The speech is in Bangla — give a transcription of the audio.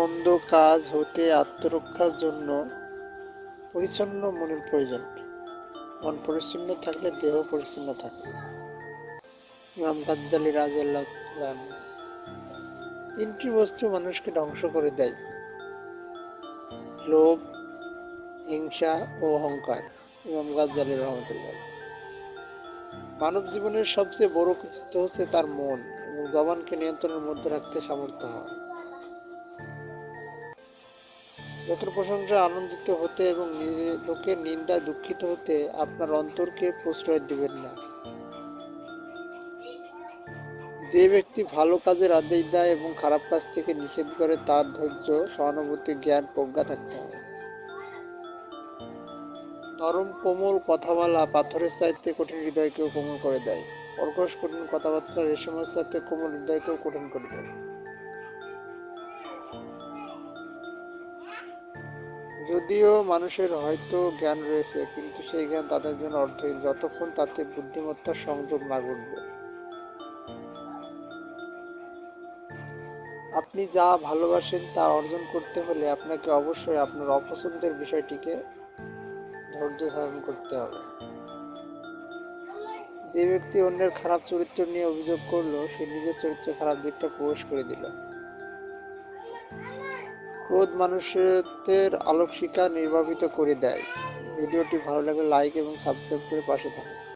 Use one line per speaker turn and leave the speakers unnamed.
মন্দ কাজ হতে আত্মরক্ষার জন্য পরিচ্ছন্ন মনের প্রয়োজন। মন পরিচ্ছন্ন থাকলে দেহ পরিচ্ছন্ন থাকে। ইমাম গাজ্জালি রাজিয়াল্লাহ তিনটি বস্তু মানুষকে ধ্বংস করে দেয়। লোভ, হিংসা ও অহংকার। ইমাম গাজ্জালি রহমতুল্লাহ মানব জীবনের সবচেয়ে বড় কৃতিত্ব হচ্ছে তার মন এবং জবানকে নিয়ন্ত্রণের মধ্যে রাখতে সামর্থ্য হয় লোকের প্রশংসা আনন্দিত হতে এবং লোকের নিন্দায় দুঃখিত হতে আপনার অন্তরকে প্রশ্রয় দিবেন না। যে ব্যক্তি ভালো কাজের আদেশ দেয় এবং খারাপ কাজ থেকে নিষেধ করে, তার ধৈর্য, সহানুভূতি, জ্ঞান, প্রজ্ঞা থাকতে হবে। নরম, কোমল কথা বলা পাথরের চাইতে কঠিন হৃদয়কেও কোমল করে দেয়। কর্কশ কঠিন কথাবার্তা রেশমের সাথে কোমল হৃদয়কেও কঠিন করে দেয়। যদিও মানুষের হয়তো জ্ঞান রয়েছে, কিন্তু সেই জ্ঞান তাদের জন্য অর্থহীন, যতক্ষণ তাতে বুদ্ধিমত্তার সংযোগ না ঘটবে। আপনি যা ভালোবাসেন তা অর্জন করতে হলে আপনাকে অবশ্যই আপনার অপছন্দের বিষয়টিকে ধৈর্য ধারণ করতে হবে। যে ব্যক্তি অন্যের খারাপ চরিত্র নিয়ে অভিযোগ করল, সে নিজের চরিত্রে খারাপ দিকটা প্রবেশ করে দিল। ক্রোধ মানুষের আলোকশিখা নির্বাপিত করে দেয়। ভিডিওটি ভালো লাগলে লাইক এবং সাবস্ক্রাইব করে পাশে থাকুন।